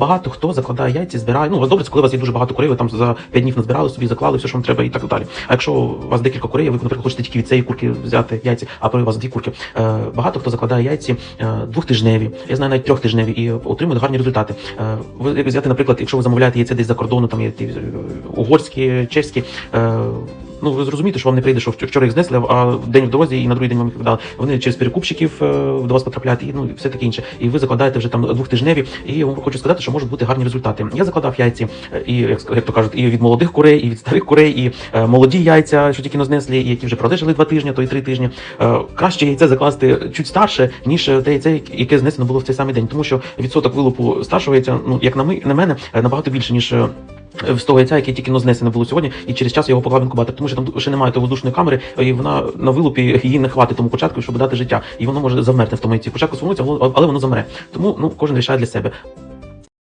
багато хто закладає яйці, збирає. Ну, у вас добре, коли у вас є дуже багато курей, ви там за 5 днів назбирали собі, заклали все, що вам треба, і так далі. А якщо у вас декілька курей, ви, наприклад, хочете тільки від цієї курки взяти яйці, а при у вас дві курки. Е, багато хто закладає яйці е, двохтижневі, я знаю навіть трьохтижневі, і отримують гарні результати. Е, ви взяти, наприклад, якщо ви замовляєте яйця десь за кордону, там є ті, е, угорські, чеські. Е, Ну, ви зрозумієте, що вам не прийде, що вч- вчора їх знесли, а день в дорозі і на другий день вам їх віддали. Вони через перекупщиків е, до вас потрапляють, і ну і все таке інше. І ви закладаєте вже там двохтижневі. І я вам хочу сказати, що можуть бути гарні результати. Я закладав яйці, е, і як, як то кажуть, і від молодих курей, і від старих курей, і е, молоді яйця, що тільки но знесли, і які вже пролежали два тижні, то і три тижні. Е, краще яйце закласти чуть старше, ніж те яйце, яке знесено було в цей самий день, тому що відсоток вилупу старшого яйця, ну як на ми на мене, е, набагато більше ніж. Е, з того яйця, яке тільки но знесене було сьогодні, і через час його поклав інкубатор, тому що там ще немає тої воздушної камери, і вона на вилупі її не хватить тому початку, щоб дати життя. І воно може замерти в тому яйці. Початку сформується, але воно замре. Тому ну кожен рішає для себе.